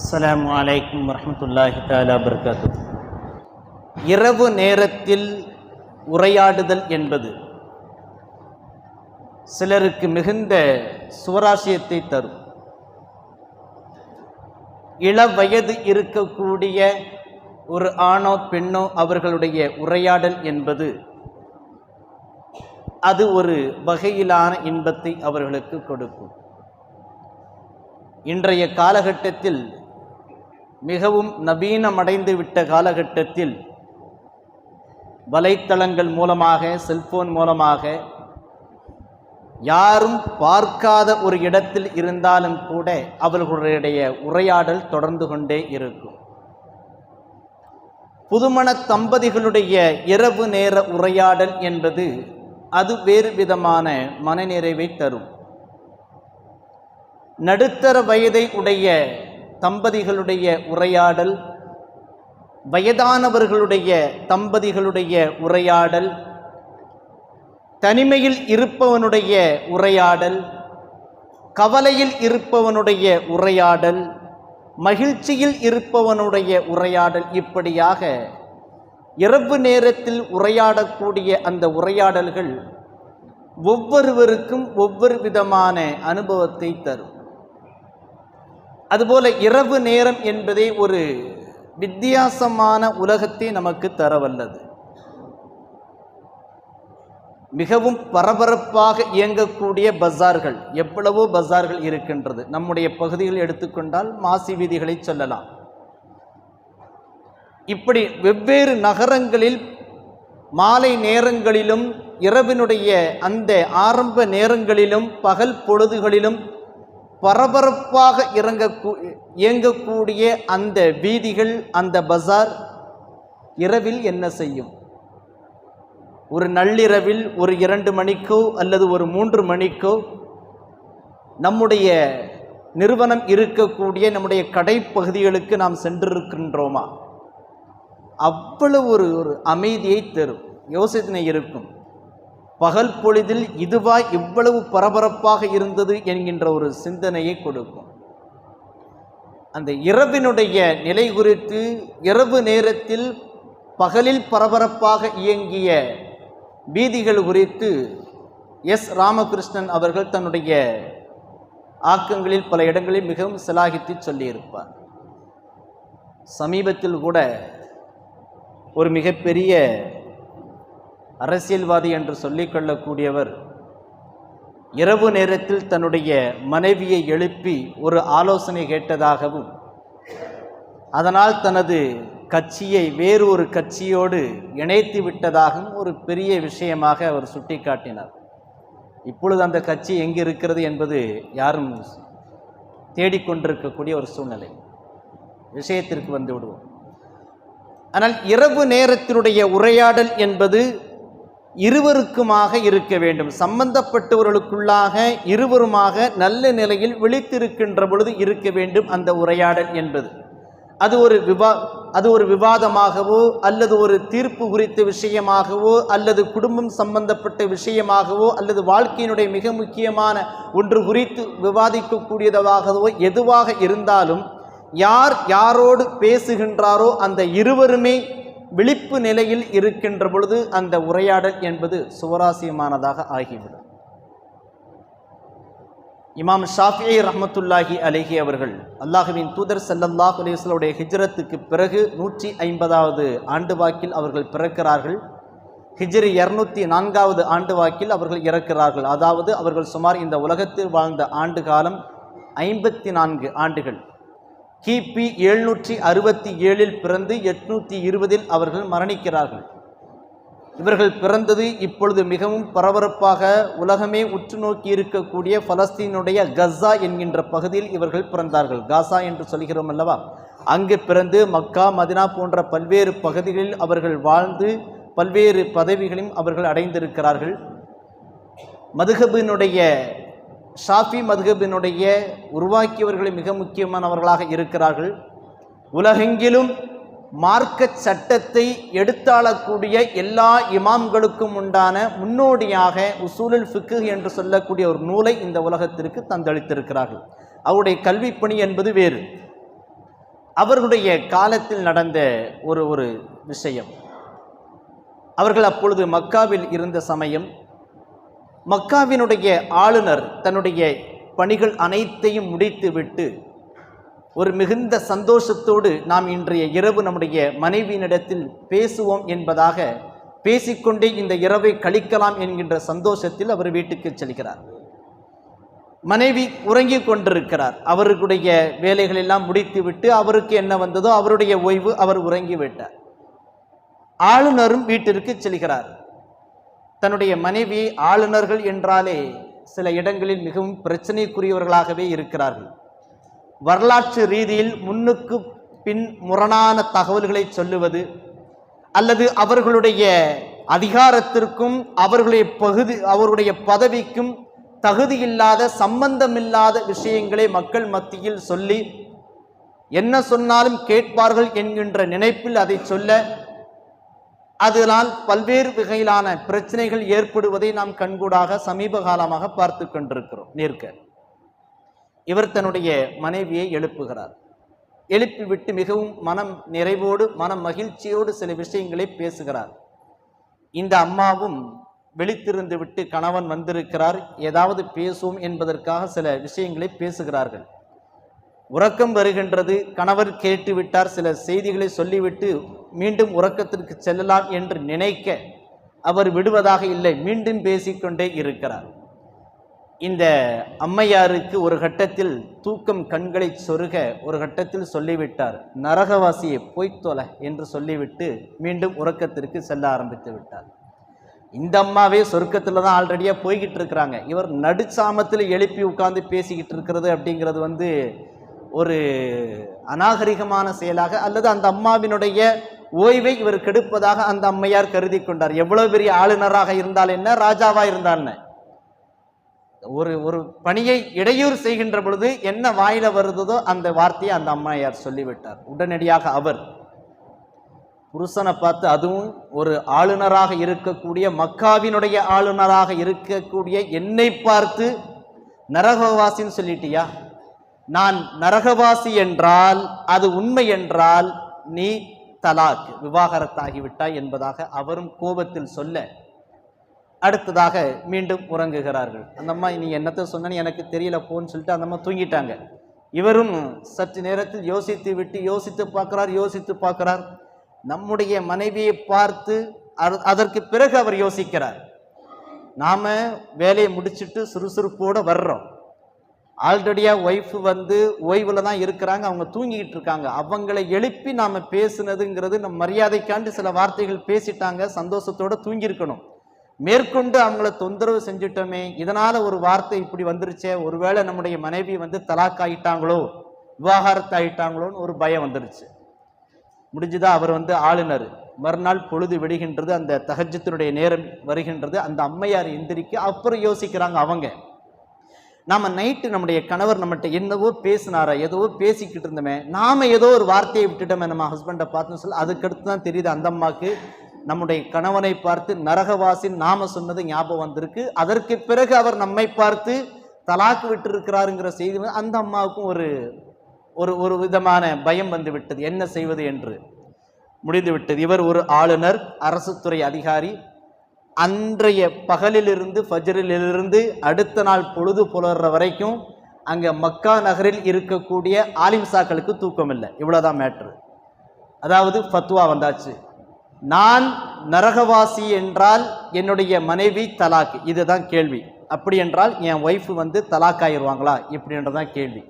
அஸ்லாம் அலைக்கும் வரமத்துல்லாஹி தாலா பர்காத்து இரவு நேரத்தில் உரையாடுதல் என்பது சிலருக்கு மிகுந்த சுவராசியத்தை தரும். இள வயது இருக்கக்கூடிய ஒரு ஆணோ பெண்ணோ அவர்களுடைய உரையாடல் என்பது அது ஒரு வகையிலான இன்பத்தை அவர்களுக்கு கொடுக்கும். இன்றைய காலகட்டத்தில் மிகவும் நவீனமடைந்து விட்ட காலகட்டத்தில் வலைத்தளங்கள் மூலமாக செல்போன் மூலமாக யாரும் பார்க்காத ஒரு இடத்தில் இருந்தாலும் கூட அவர்களுடைய உரையாடல் தொடர்ந்து கொண்டே இருக்கும். புதுமண தம்பதிகளுடைய இரவு நேர உரையாடல் என்பது அது வேறு விதமான மனநிறைவை தரும். நடுத்தர வயதை உடைய தம்பதிகளுடைய உரையாடல் வயதானவர்களுடைய தம்பதிகளுடைய உரையாடல் தனிமையில் இருப்பவனுடைய உரையாடல் கவலையில் இருப்பவனுடைய உரையாடல் மகிழ்ச்சியில் இருப்பவனுடைய உரையாடல் இப்படியாக இரவு நேரத்தில் உரையாடக்கூடிய அந்த உரையாடல்கள் ஒவ்வொருவருக்கும் ஒவ்வொரு விதமான அனுபவத்தை தரும். அதுபோல இரவு நேரம் என்பதே ஒரு வித்தியாசமான உலகத்தை நமக்கு தரவல்லது. மிகவும் பரபரப்பாக இயங்கக்கூடிய பஜார்கள் எவ்வளவோ பஜார்கள் இருக்கின்றது. நம்முடைய பகுதிகள் எடுத்துக்கொண்டால் மாசி வீதிகளை சொல்லலாம். இப்படி வெவ்வேறு நகரங்களில் மாலை நேரங்களிலும் இரவினுடைய அந்த ஆரம்ப நேரங்களிலும் பகல் பொழுதுகளிலும் பரபரப்பாக இறங்க இயங்கக்கூடிய அந்த வீதிகள் அந்த பஜார் இரவில் என்ன செய்யும்? ஒரு நள்ளிரவில் ஒரு இரண்டு மணிக்கோ அல்லது ஒரு மூன்று மணிக்கோ நம்முடைய நிறுவனம் இருக்கக்கூடிய நம்முடைய கடைப்பகுதிகளுக்கு நாம் சென்றிருக்கின்றோமா? அவ்வளவு ஒரு ஒரு அமைதியை தரும் யோசனை இருக்கும். பகல் பொழுதில் இதுவா இவ்வளவு பரபரப்பாக இருந்தது என்கின்ற ஒரு சிந்தனையை கொடுக்கும். அந்த இரவினுடைய நிலை குறித்து இரவு நேரத்தில் பகலில் பரபரப்பாக இயங்கிய வீதிகள் குறித்து எஸ் ராமகிருஷ்ணன் அவர்கள் தன்னுடைய ஆக்கங்களில் பல இடங்களில் மிகவும் சிலாகித்து சொல்லியிருப்பார். சமீபத்தில் கூட ஒரு மிகப்பெரிய அரசியல்வாதி என்று சொல்லிக்கொள்ளக்கூடியவர் இரவு நேரத்தில் தன்னுடைய மனைவியை எழுப்பி ஒரு ஆலோசனை கேட்டதாகவும் அதனால் தனது கட்சியை வேறு ஒரு கட்சியோடு இணைத்து விட்டதாகவும் ஒரு பெரிய விஷயமாக அவர் சுட்டிக்காட்டினார். இப்பொழுது அந்த கட்சி எங்கே இருக்கிறது என்பது யாரும் தேடிக்கொண்டிருக்கக்கூடிய ஒரு சூழ்நிலை. விஷயத்திற்கு வந்து விடுவோம். ஆனால் இரவு நேரத்தினுடைய உரையாடல் என்பது இருவருக்குமாக இருக்க வேண்டும். சம்பந்தப்பட்டவர்களுக்குள்ளாக இருவருமாக நல்ல நிலையில் விழித்திருக்கின்ற பொழுது இருக்க வேண்டும் அந்த உரையாடல் என்பது. அது ஒரு விவா அது ஒரு விவாதமாகவோ அல்லது ஒரு தீர்ப்பு குறித்த விஷயமாகவோ அல்லது குடும்பம் சம்பந்தப்பட்ட விஷயமாகவோ அல்லது வாழ்க்கையினுடைய மிக முக்கியமான ஒன்று குறித்து விவாதிக்கக்கூடியதாகவோ எதுவாக இருந்தாலும் யார் யாரோடு பேசுகின்றாரோ அந்த இருவருமே விழிப்பு நிலையில் இருக்கின்ற பொழுது அந்த உரையாடல் என்பது சுவராசியமானதாக ஆகிவிடும். இமாம் ஷாஃபியை ரஹமத்துல்லாஹி அலேஹி அவர்கள் அல்லாஹுவின் தூதர் சல்லல்லாஹ் அலேஸ்வலுடைய ஹிஜ்ரத்துக்கு பிறகு நூற்றி ஐம்பதாவது ஆண்டு வாக்கில் அவர்கள் பிறக்கிறார்கள். ஹிஜ்ரி இரநூத்தி நான்காவது ஆண்டு வாக்கில் அவர்கள் இறக்கிறார்கள். அதாவது அவர்கள் சுமார் இந்த உலகத்தில் வாழ்ந்த ஆண்டு காலம் ஐம்பத்தி நான்கு ஆண்டுகள். கிபி எழுநூற்றி அறுபத்தி ஏழில் பிறந்து எட்நூற்றி இருபதில் அவர்கள் மரணிக்கிறார்கள். இவர்கள் பிறந்தது இப்பொழுது மிகவும் பரபரப்பாக உலகமே உற்று நோக்கி இருக்கக்கூடிய பலஸ்தீனுடைய கஸா என்கின்ற பகுதியில் இவர்கள் பிறந்தார்கள். காசா என்று சொல்கிறோம் அல்லவா? அங்கு பிறந்து மக்கா மதினா போன்ற பல்வேறு பகுதிகளில் அவர்கள் வாழ்ந்து பல்வேறு பதவிகளையும் அவர்கள் அடைந்திருக்கிறார்கள். மதுகபினுடைய ஷாஃபி மதுகபினுடைய உருவாக்கியவர்களில் மிக முக்கியமானவர்களாக இருக்கிறார்கள். உலகெங்கிலும் மார்க்க சட்டத்தை எடுத்தாளக்கூடிய எல்லா இமாம்களுக்கும் உண்டான முன்னோடியாக உசூலுல் ஃபிக்கு என்று சொல்லக்கூடிய ஒரு நூலை இந்த உலகத்திற்கு தந்தளித்திருக்கிறார்கள். அவருடைய கல்விப்பணி என்பது வேறு. அவர்களுடைய காலத்தில் நடந்த ஒரு ஒரு விஷயம். அவர்கள் அப்பொழுது மக்காவில் இருந்த சமயம் மக்காவினுடைய ஆளுநர் தன்னுடைய பணிகள் அனைத்தையும் முடித்துவிட்டு ஒரு மிகுந்த சந்தோஷத்தோடு நாம் இன்றைய இரவு நம்முடைய மனைவியினிடத்தில் பேசுவோம் என்பதாக பேசிக்கொண்டே இந்த இரவை கழிக்கலாம் என்கின்ற சந்தோஷத்தில் அவர் வீட்டுக்கு செல்கிறார். மனைவி உறங்கிக் கொண்டிருக்கிறார். அவருடைய வேலைகள் எல்லாம் முடித்துவிட்டு அவருக்கு என்ன வந்ததோ அவருடைய ஓய்வு அவர் உறங்கிவிட்டார். ஆளுநரும் வீட்டிற்கு செல்கிறார். தன்னுடைய மனைவி ஆளுநர்கள் என்றாலே சில இடங்களில் மிகவும் பிரச்சனைக்குரியவர்களாகவே இருக்கிறார்கள். வரலாற்று ரீதியில் முன்னுக்கு பின் முரணான தகவல்களை சொல்லுவது அல்லது அவர்களுடைய அதிகாரத்திற்கும் அவர்களுடைய பகுதி அவருடைய பதவிக்கும் தகுதியில்லாத சம்பந்தமில்லாத விஷயங்களை மக்கள் மத்தியில் சொல்லி என்ன சொன்னாலும் கேட்பார்கள் என்கின்ற நினைப்பில் அதை சொல்ல அதனால் பல்வேறு வகையிலான பிரச்சனைகள் ஏற்படுவதை நாம் கண்கூடாக சமீப காலமாக பார்த்து கொண்டிருக்கிறோம். நேர்க்க இவர் தன்னுடைய மனைவியை எழுப்புகிறார். எழுப்பிவிட்டு மிகவும் மனம் நிறைவோடு மனம் மகிழ்ச்சியோடு சில விஷயங்களை பேசுகிறார். இந்த அம்மாவும் விழித்திருந்து விட்டு கணவன் வந்திருக்கிறார். ஏதாவது பேசுவோம் என்பதற்காக சில விஷயங்களை பேசுகிறார்கள். உறக்கம் வருகின்றது. கணவர் கேட்டுவிட்டார் சில செய்திகளை சொல்லிவிட்டு மீண்டும் உறக்கத்திற்கு செல்லலாம் என்று நினைக்க அவர் விடுவதாக இல்லை. மீண்டும் பேசிக்கொண்டே இருக்கிறார். இந்த அம்மையாருக்கு ஒரு கட்டத்தில் தூக்கம் கண்களை சொருக ஒரு கட்டத்தில் சொல்லிவிட்டார். நரகவாசியை பொய்த்தொலை என்று சொல்லிவிட்டு மீண்டும் உறக்கத்திற்கு செல்ல ஆரம்பித்து விட்டார். இந்த அம்மாவே சொர்க்கத்தில் தான் ஆல்ரெடியாக போய்கிட்டு இருக்கிறாங்க. இவர் நடுச்சாமத்தில் எழுப்பி உட்கார்ந்து பேசிக்கிட்டு இருக்கிறது அப்படிங்கிறது வந்து ஒரு அநாகரிகமான செயலாக அல்லது அந்த அம்மாவினுடைய ஓய்வை இவர் கெடுப்பதாக அந்த அம்மையார் கருதி கொண்டார். எவ்வளவு பெரிய ஆளுநராக இருந்தால் என்ன ராஜாவா இருந்தால் என்ன? ஒரு ஒரு பணியை இடையூறு செய்கின்ற பொழுது என்ன வாயில வருதோ அந்த வார்த்தையை அந்த அம்மையார் சொல்லிவிட்டார். உடனடியாக அவர் புருஷனை பார்த்து அதுவும் ஒரு ஆளுநராக இருக்கக்கூடிய மக்காவினுடைய ஆளுநராக இருக்கக்கூடிய என்னை பார்த்து நரகவாசின்னு சொல்லிட்டியா? நான் நரகவாசி என்றால் அது உண்மை என்றால் நீ தலாக் விவாகரத்தாகிவிட்டாய் என்பதாக அவரும் கோபத்தில் சொல்ல அடுத்ததாக மீண்டும் உறங்குகிறார்கள். அந்த அம்மா நீ என்னத்தை சொன்னேன்னு எனக்கு தெரியல போன்னு சொல்லிட்டு அந்த அம்மா தூங்கிட்டாங்க. இவரும் சற்று நேரத்தில் யோசித்து விட்டு யோசித்து பார்க்கிறார் யோசித்து பார்க்கிறார். நம்முடைய மனைவியை பார்த்து அதற்கு பிறகு அவர் யோசிக்கிறார். நாம் வேலையை முடிச்சுட்டு சுறுசுறுப்போடு வர்றோம். ஆல்ரெடியாக ஒய்ஃப் வந்து ஓய்வில் தான் இருக்கிறாங்க அவங்க தூங்கிக்கிட்டு இருக்காங்க. அவங்களை எழுப்பி நாம் பேசுனதுங்கிறது நம்ம மரியாதைக்காண்டி சில வார்த்தைகள் பேசிட்டாங்க சந்தோஷத்தோடு தூங்கியிருக்கணும். மேற்கொண்டு அவங்கள தொந்தரவு செஞ்சிட்டோமே இதனால் ஒரு வார்த்தை இப்படி வந்துருச்சே ஒருவேளை நம்முடைய மனைவி வந்து தலாக் ஆகிட்டாங்களோ விவாகரத்து ஆயிட்டாங்களோன்னு ஒரு பயம் வந்துருச்சு. முடிஞ்சுதா? அவர் வந்து ஆளுநர். மறுநாள் பொழுது விடுகின்றது அந்த தகஜத்தினுடைய நேரம் வருகின்றது. அந்த அம்மையார் எந்திரிக்க அப்புறம் யோசிக்கிறாங்க அவங்க. நாம் நைட்டு நம்முடைய கணவர் நம்மகிட்ட என்னவோ பேசினாரா ஏதோ பேசிக்கிட்டு இருந்தோமே நாம் ஏதோ ஒரு வார்த்தையை விட்டுட்டோமே நம்ம ஹஸ்பண்டை பார்த்துன்னு சொல்லி அதுக்கடுத்து தான் தெரியுது அந்த அம்மாவுக்கு நம்முடைய கணவனை பார்த்து நரகவாசின் நாம சொன்னது ஞாபகம் வந்திருக்கு. அதற்கு பிறகு அவர் நம்மை பார்த்து தலாக்கு விட்டு இருக்கிறாருங்கிற செய்தி அந்த அம்மாவுக்கும் ஒரு ஒரு ஒரு விதமான பயம் வந்து விட்டது. என்ன செய்வது என்று? முடிந்து விட்டது. இவர் ஒரு ஆளுநர் அரசு துறை அதிகாரி அன்றைய பகலிலிருந்து ஃபஜரிலிருந்து அடுத்த நாள் பொழுது புலர்ற வரைக்கும் அங்கே மக்கா நகரில் இருக்கக்கூடிய ஆலிம்சாக்களுக்கு தூக்கம் இல்லை இவ்வளோதான் மேட்ரு அதாவது ஃபத்வா வந்தாச்சு. நான் நரகவாசி என்றால் என்னுடைய மனைவி தலாக். இதுதான் கேள்வி. அப்படி என்றால் என் ஒய்ஃப் வந்து தலாக் ஆயிடுவாங்களா இப்படின்றதான் கேள்வி.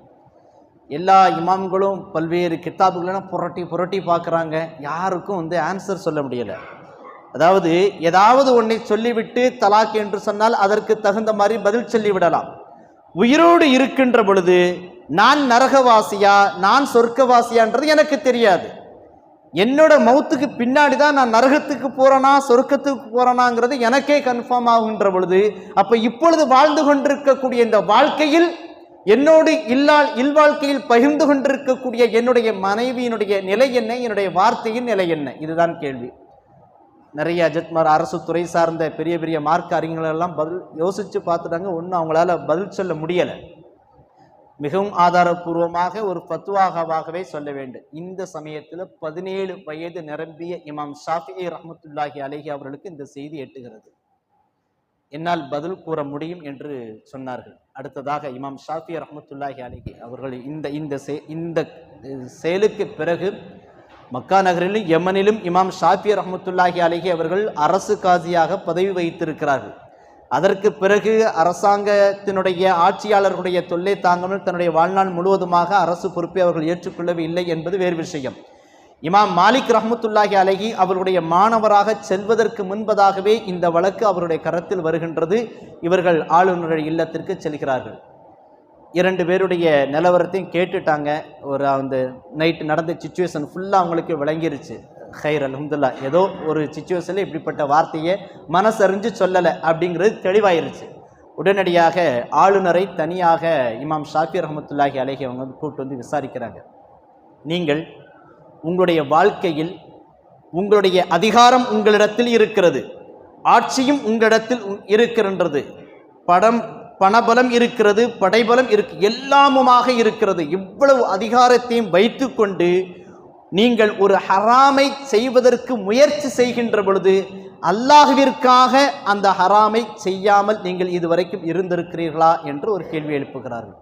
எல்லா இமாம்களும் பல்வேறு கித்தாபுகளெல்லாம் புரட்டி புரட்டி பார்க்குறாங்க. யாருக்கும் வந்து ஆன்சர் சொல்ல முடியலை. அதாவது ஏதாவது ஒன்றை சொல்லிவிட்டு தலாக் என்று சொன்னால் அதற்கு தகுந்த மாதிரி பதில் சொல்லிவிடலாம். உயிரோடு இருக்கின்ற பொழுது நான் நரகவாசியா நான் சொர்க்கவாசியான்றது எனக்கு தெரியாது. என்னோட மௌத்துக்கு பின்னாடி தான் நான் நரகத்துக்கு போகிறேனா சொர்க்கத்துக்கு போகிறனாங்கிறது எனக்கே கன்ஃபார்ம் ஆகுகின்ற பொழுது அப்போ இப்பொழுது வாழ்ந்து கொண்டிருக்கக்கூடிய இந்த வாழ்க்கையில் என்னோடு இல்லால் இல்வாழ்க்கையில் பகிர்ந்து கொண்டிருக்கக்கூடிய என்னுடைய மனைவியினுடைய நிலை என்ன என்னுடைய வார்த்தையின் நிலை என்ன? இதுதான் கேள்வி. நிறைய அஜத்மார் அரசு துறை சார்ந்த பெரிய பெரிய மார்க் அறிஞர்களெல்லாம் பதில் யோசித்து பார்த்துட்டாங்க. ஒன்றும் அவங்களால பதில் சொல்ல முடியலை. மிகவும் ஆதாரபூர்வமாக ஒரு ஃபத்வாகவாகவே சொல்ல வேண்டும். இந்த சமயத்தில் பதினேழு வயது நிரம்பிய இமாம் ஷாஃபி ரஹமத்துல்லாஹி அலைஹி அவர்களுக்கு இந்த செய்தி எட்டுகிறது. என்னால் பதில் கூற முடியும் என்று சொன்னார்கள். அடுத்ததாக இமாம் ஷாஃபி ரஹமத்துல்லாஹி அலைஹி அவர்கள் இந்த இந்த செ- இந்த செயலுக்கு பிறகு மக்கா நகரிலும் யமனிலும் இமாம் ஷாஃபி ரஹமத்துல்லாஹி அலைஹி அவர்கள் அரசு காசியாக பதவி வகித்திருக்கிறார்கள் அதற்கு பிறகு அரசாங்கத்தினுடைய ஆட்சியாளர்களுடைய தொல்லை தாங்காமல் தன்னுடைய வாழ்நாள் முழுவதுமாக அரசு பொறுப்பை அவர்கள் ஏற்றுக்கொள்ளவில்லை என்பது வேறு விஷயம். இமாம் மாலிக் ரஹமத்துல்லாஹி அலகி அவருடைய மாணவராக செல்வதற்கு முன்பதாகவே இந்த வழக்கு அவருடைய கரத்தில் வருகின்றது. இவர்கள் ஆளுநருடைய இல்லத்திற்கு செல்கிறார்கள். இரண்டு பேருடைய நிலவரத்தையும் கேட்டுட்டாங்க. ஒரு அந்த நைட்டு நடந்த சுச்சுவேஷன் ஃபுல்லாக அவங்களுக்கு விளங்கிருச்சு. ஹைர் அலமதுல்லா ஏதோ ஒரு சுச்சுவேஷனில் இப்படிப்பட்ட வார்த்தையை மனசறிஞ்சு சொல்லலை அப்படிங்கிறது தெளிவாயிருச்சு. உடனடியாக ஆளுநரை தனியாக இமாம் ஷாஃபி ரஹமத்துல்லாஹி அலைஹி அவங்க வந்து கூப்பிட்டு வந்து விசாரிக்கிறாங்க. நீங்கள் உங்களுடைய வாழ்க்கையில் உங்களுடைய அதிகாரம் உங்களிடத்தில் இருக்கிறது. ஆட்சியும் உங்களிடத்தில் உ- இருக்கின்றது படம் பணபலம் இருக்கிறது படைபலம் இருக்கு எல்லாமுமாக இருக்கிறது. இவ்வளவு அதிகாரத்தையும் வைத்துக்கொண்டு நீங்கள் ஒரு ஹராமை செய்வதற்கு முயற்சி செய்கின்ற பொழுது அல்லாஹுவிற்காக அந்த ஹராமை செய்யாமல் நீங்கள் இதுவரைக்கும் இருந்திருக்கிறீர்களா என்று ஒரு கேள்வி எழுப்புகிறார்கள்.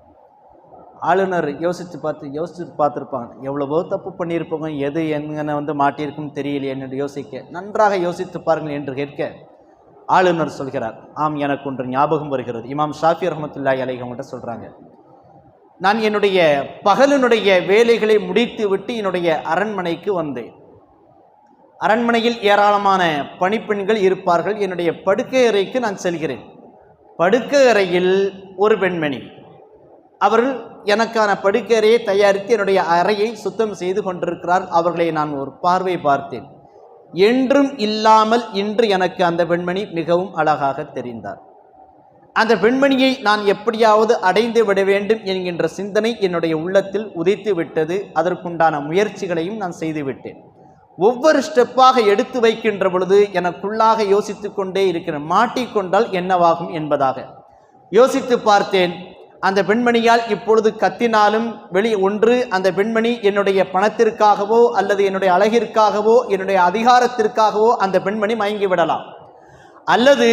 ஆளுநர் யோசித்து பார்த்து யோசித்து பார்த்துருப்பாங்க. எவ்வளவோ தப்பு பண்ணியிருப்போங்க எது எங்கன வந்து மாட்டியிருக்கும் தெரியலையே என்று யோசிக்க. நன்றாக யோசித்து பாருங்கள் என்று கேட்க ஆளுநர் சொல்கிறார். ஆம் எனக்கு ஒன்று ஞாபகம் வருகிறது. இமாம் ஷாஃபி ரஹமத்துல்லாஹி அலைஹி அவங்கள்ட்ட சொல்கிறாங்க நான் என்னுடைய பகலினுடைய வேலைகளை முடித்து விட்டு என்னுடைய அரண்மனைக்கு வந்தேன். அரண்மனையில் ஏராளமான பணிப்பெண்கள் இருப்பார்கள். என்னுடைய படுக்கை அறைக்கு நான் செல்கிறேன். படுக்கை அறையில் ஒரு பெண்மணி. அவர்கள் எனக்கான படுக்கை அறையை தயாரித்து என்னுடைய அறையை சுத்தம் செய்து கொண்டிருக்கிறார். அவர்களை நான் ஒரு பார்வை பார்த்தேன். என்றும் இல்லாமல் இன்று எனக்கு அந்த பெண்மணி மிகவும் அழகாக தெரிந்தார். அந்த பெண்மணியை நான் எப்படியாவது அடைந்து விட வேண்டும் என்கின்ற சிந்தனை என்னுடைய உள்ளத்தில் உதைத்து விட்டது. அதற்குண்டான முயற்சிகளையும் நான் செய்துவிட்டேன் ஒவ்வொரு ஸ்டெப்பாக எடுத்து வைக்கின்ற பொழுது எனக்குள்ளாக யோசித்து கொண்டே இருக்கிறேன் மாட்டிக்கொண்டால் என்னவாகும் என்பதாக யோசித்து பார்த்தேன். அந்த பெண்மணியால் இப்பொழுது கத்தினாலும் வெளி ஒன்று அந்த பெண்மணி என்னுடைய பணத்திற்காகவோ அல்லது என்னுடைய அழகிற்காகவோ என்னுடைய அதிகாரத்திற்காகவோ அந்த பெண்மணி மயங்கி விடலாம். அல்லது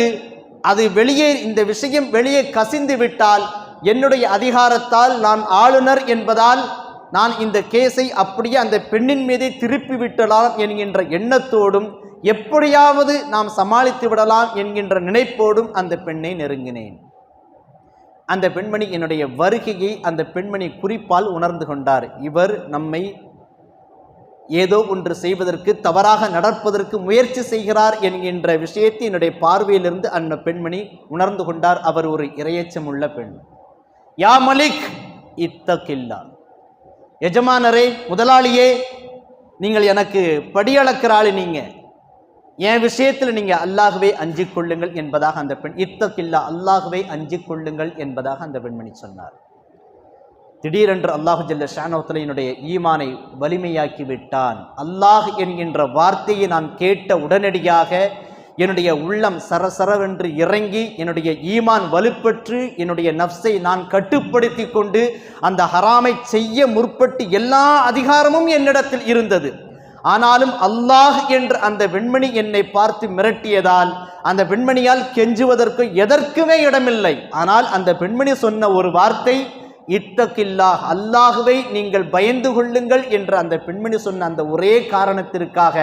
அது வெளியே இந்த விஷயம் வெளியே கசிந்து விட்டால் என்னுடைய அதிகாரத்தால் நான் ஆளுநர் என்பதால் நான் இந்த கேஸை அப்படியே அந்த பெண்ணின் மீதே திருப்பி விட்டலாம் என்கின்ற எண்ணத்தோடும் எப்படியாவது நாம் சமாளித்து விடலாம் என்கின்ற நினைப்போடும் அந்த பெண்ணை நெருங்கினேன். அந்த பெண்மணி என்னுடைய வருகையை அந்த பெண்மணி குறிப்பால் உணர்ந்து கொண்டார். இவர் நம்மை ஏதோ ஒன்று செய்வதற்கு தவறாக நடப்பதற்கு முயற்சி செய்கிறார் என்கின்ற விஷயத்தை என்னுடைய பார்வையிலிருந்து அந்த பெண்மணி உணர்ந்து கொண்டார். அவர் ஒரு இரையச்சமுள்ள பெண். யா மலிக் இத்தகில்லா. எஜமானரே முதலாளியே நீங்கள் எனக்கு படியளக்கிறாள் நீங்கள் என் விஷயத்தில் நீங்கள் அல்லாகவே அஞ்சு கொள்ளுங்கள் என்பதாக அந்த பெண் இத்தக்கில்லா அல்லாகவே அஞ்சு கொள்ளுங்கள் என்பதாக அந்த பெண்மணி சொன்னார். திடீரென்று அல்லாஹு ஜல்ல ஷானோத்தலையினுடைய ஈமானை வலிமையாக்கி விட்டான். அல்லாஹ் என்கின்ற வார்த்தையை நான் கேட்ட உடனடியாக என்னுடைய உள்ளம் சரசரவென்று இறங்கி என்னுடைய ஈமான் வலுப்பெற்று என்னுடைய நப்சை நான் கட்டுப்படுத்தி கொண்டு அந்த ஹராமை செய்ய முற்பட்டு எல்லா அதிகாரமும் என்னிடத்தில் இருந்தது. ஆனாலும் அல்லாஹ் என்ற அந்த வெண்மணி என்னை பார்த்து மிரட்டியதால் அந்த பெண்மணியால் கெஞ்சுவதற்கு எதற்குமே இடமில்லை. ஆனால் அந்த பெண்மணி சொன்ன ஒரு வார்த்தை இத்தகில்லாஹ் அல்லாஹுவை நீங்கள் பயந்து கொள்ளுங்கள் என்ற அந்த பெண்மணி சொன்ன அந்த ஒரே காரணத்திற்காக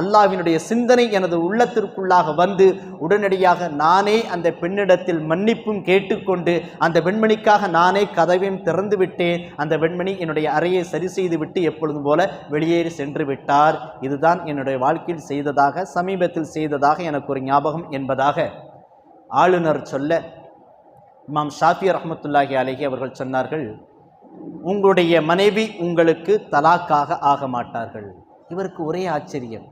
அல்லாஹ்வினுடைய சிந்தனை எனது உள்ளத்திற்குள்ளாக வந்து உடனடியாக நானே அந்த பெண்ணிடத்தில் மன்னிப்பும் கேட்டுக்கொண்டு அந்த பெண்மணிக்காக நானே கதவையும் திறந்து விட்டேன். அந்த பெண்மணி என்னுடைய அறையை சரி செய்து விட்டு எப்பொழுதும் போல வெளியேறி சென்று விட்டார். இதுதான் என்னுடைய வாழ்க்கையில் செய்ததாக சமீபத்தில் செய்ததாக எனக்கு ஒரு ஞாபகம் என்பதாக ஆளுநர் சொல்ல இமாம் ஷாஃபி ரஹமத்துல்லாஹி அலஹி அவர்கள் சொன்னார்கள் உங்களுடைய மனைவி உங்களுக்கு தலாக்காக ஆக மாட்டார்கள். இவருக்கு ஒரே ஆச்சரியம்.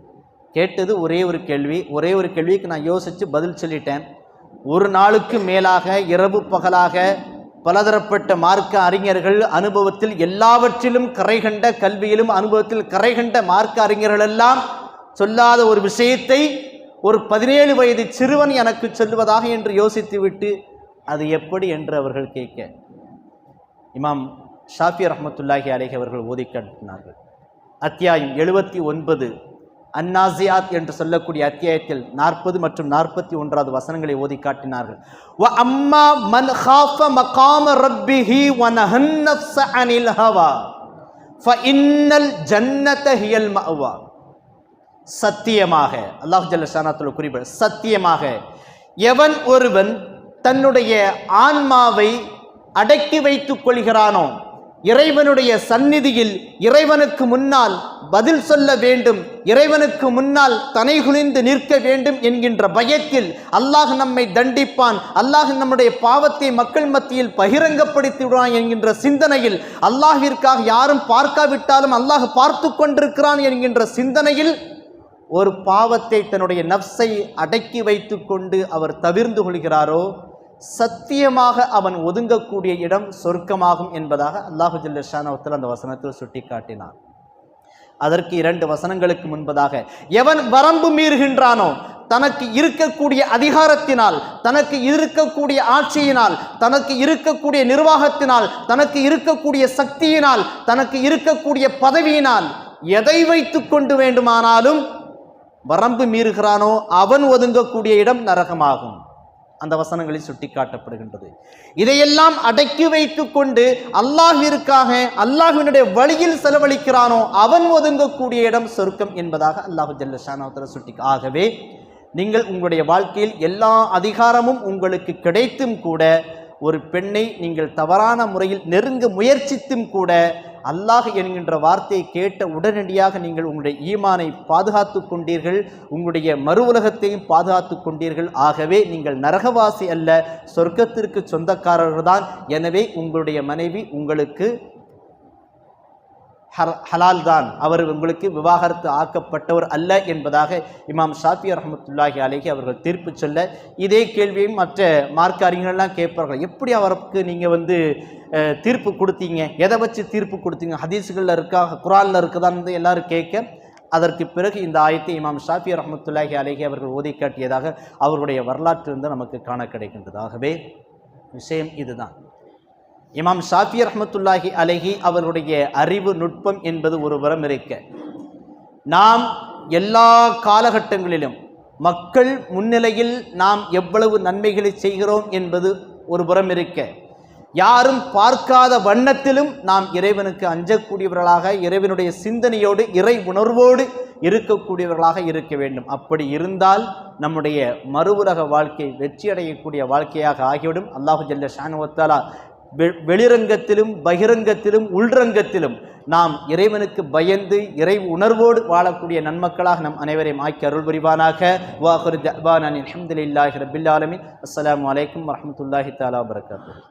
கேட்டது ஒரே ஒரு கேள்வி. ஒரே ஒரு கேள்விக்கு நான் யோசித்து பதில் சொல்லிட்டேன். ஒரு நாளுக்கு மேலாக இரவு பகலாக பலதரப்பட்ட மார்க்க அறிஞர்கள் அனுபவத்தில் எல்லாவற்றிலும் கரை கண்ட கல்வியிலும் அனுபவத்தில் கரை கண்ட மார்க்க அறிஞர்கள் எல்லாம் சொல்லாத ஒரு விஷயத்தை ஒரு பதினேழு வயது சிறுவன் எனக்கு சொல்லுவதாக என்று யோசித்துவிட்டு அது எப்படி என்று அவர்கள் கேட்க இமாம் ஷாஃபி ரஹ்மத்துல்லாஹி அலைஹி அவர்கள் ஓதி காட்டினார்கள். அத்தியாயம் எழுபத்தி ஒன்பது அன்னாசியாத் என்று சொல்லக்கூடிய அத்தியாயத்தில் நாற்பது மற்றும் நாற்பத்தி ஒன்றாவது வசனங்களை ஓதி காட்டினார்கள். வ அம்மா மன் ஹாஃப மகாம ரப்பிஹி வ அனில் ஹவா ஃப இன்னல் ஜன்னத ஹியல் மஅவா. சத்தியமாக அல்லாஹ் ஜல்லஷானாத்துல குறிப்பிட சத்தியமாக எவன் ஒருவன் தன்னுடைய ஆன்மாவை அடக்கி வைத்துக் கொள்கிறானோ? இறைவனுடைய சந்நிதியில் இறைவனுக்கு முன்னால் பதில் சொல்ல வேண்டும் இறைவனுக்கு முன்னால் தனை குனிந்து நிற்க வேண்டும் என்கின்ற பயத்தில் அல்லாஹ் நம்மை தண்டிப்பான் அல்லாஹ் நம்முடைய பாவத்தை மக்கள் மத்தியில் பகிரங்கப்படுத்தி விடுவான் என்கின்ற சிந்தனையில் அல்லாஹிற்காக யாரும் பார்க்காவிட்டாலும் அல்லாஹ் பார்த்து கொண்டிருக்கிறான் என்கின்ற சிந்தனையில் ஒரு பாவத்தை தன்னுடைய நப்சை அடக்கி வைத்துக்கொண்டு அவர் தவிர்ந்து கொள்கிறாரோ? சத்தியமாக அவன் ஒதுங்கக்கூடிய இடம் சொர்க்கமாகும் என்பதாக அல்லாஹு ஜல்லஷானவத்தில் அந்த வசனத்தில் சுட்டிக்காட்டினார் அதற்கு இரண்டு வசனங்களுக்கு முன்பதாக எவன் வரம்பு மீறுகின்றானோ தனக்கு இருக்கக்கூடிய அதிகாரத்தினால் தனக்கு இருக்கக்கூடிய ஆட்சியினால் தனக்கு இருக்கக்கூடிய நிர்வாகத்தினால் தனக்கு இருக்கக்கூடிய சக்தியினால் தனக்கு இருக்கக்கூடிய பதவியினால் எதை வைத்து கொண்டு வேண்டுமானாலும் வரம்பு மீறுகிறானோ அவன் ஒதுங்கக்கூடிய இடம் நரகமாகும். அந்த வசனங்களில் சுட்டிக்காட்டப்படுகின்றது. இதையெல்லாம் அடக்கி வைத்து கொண்டு அல்லாஹிற்காக அல்லாஹ்வினுடைய வழியில் செலவழிக்கிறானோ அவன் ஒதுங்கக்கூடிய இடம் சொர்க்கம் என்பதாக அல்லாஹு ஜல்லஷானோத்தர சுட்டி ஆகவே நீங்கள் உங்களுடைய வாழ்க்கையில் எல்லா அதிகாரமும் உங்களுக்கு கிடைத்தும் கூட ஒரு பெண்ணை நீங்கள் தவறான முறையில் நெருங்க முயற்சித்தும் கூட அல்லாஹ் என்கின்ற வார்த்தையை கேட்ட உடனடியாக நீங்கள் உங்களுடைய ஈமானை பாதுகாத்து கொண்டீர்கள் உங்களுடைய மறு உலகத்தையும் பாதுகாத்து கொண்டீர்கள். ஆகவே நீங்கள் நரகவாசி அல்ல சொர்க்கத்திற்கு சொந்தக்காரர்கள் தான். எனவே உங்களுடைய மனைவி உங்களுக்கு ஹலால் தான். அவர் உங்களுக்கு விவாகரத்து ஆக்கப்பட்டவர் அல்ல என்பதாக இமாம் ஷாஃபி ரஹமத்துல்லாஹி அலேஹி அவர்கள் தீர்ப்பு சொல்ல இதே கேள்வியும் மற்ற மார்க்க அறிஞர்கள்லாம் கேட்பார்கள். எப்படி அவருக்கு நீங்கள் வந்து தீர்ப்பு கொடுத்தீங்க? எதை வச்சு தீர்ப்பு கொடுத்தீங்க? ஹதீஸுகளில் இருக்கா? குரானில் இருக்குதான்னு வந்து எல்லாரும் கேட்க அதற்கு பிறகு இந்த ஆயத்தை இமாம் ஷாஃபி ரஹமத்துல்லாஹி அலேஹி அவர்கள் ஓதி காட்டியதாக அவருடைய வந்து நமக்கு காண கிடைக்கின்றது ஆகவே விஷயம் இதுதான். இமாம் ஷாஃபி ரஹமத்துல்லாஹி அலஹி அவருடைய அறிவு நுட்பம் என்பது ஒரு புறம் இருக்க. நாம் எல்லா காலகட்டங்களிலும் மக்கள் முன்னிலையில் நாம் எவ்வளவு நன்மைகளை செய்கிறோம் என்பது ஒரு புறம் இருக்க. யாரும் பார்க்காத வண்ணத்திலும் நாம் இறைவனுக்கு அஞ்சக்கூடியவர்களாக இறைவனுடைய சிந்தனையோடு இறை உணர்வோடு இருக்கக்கூடியவர்களாக இருக்க வேண்டும். அப்படி இருந்தால் நம்முடைய மறு உலக வாழ்க்கை வெற்றியடையக்கூடிய வாழ்க்கையாக ஆகிவிடும். அல்லாஹு ஜல்ல ஷானுவத்தாலா வெளிரங்கத்திலும் பகிரங்கத்திலும் உள்ரங்கத்திலும் நாம் இறைவனுக்கு பயந்து இறை உணர்வோடு வாழக்கூடிய நன்மக்களாக நம் அனைவரையும் ஆக்கி அருள் புரிவானாக. வாஹுர் தவான் அஹமதுல்லாஹி ரபில்லாலமின் அஸ்லாம் வலைக்கம் வரமத்துல்லாஹி தாலா வரகாத்து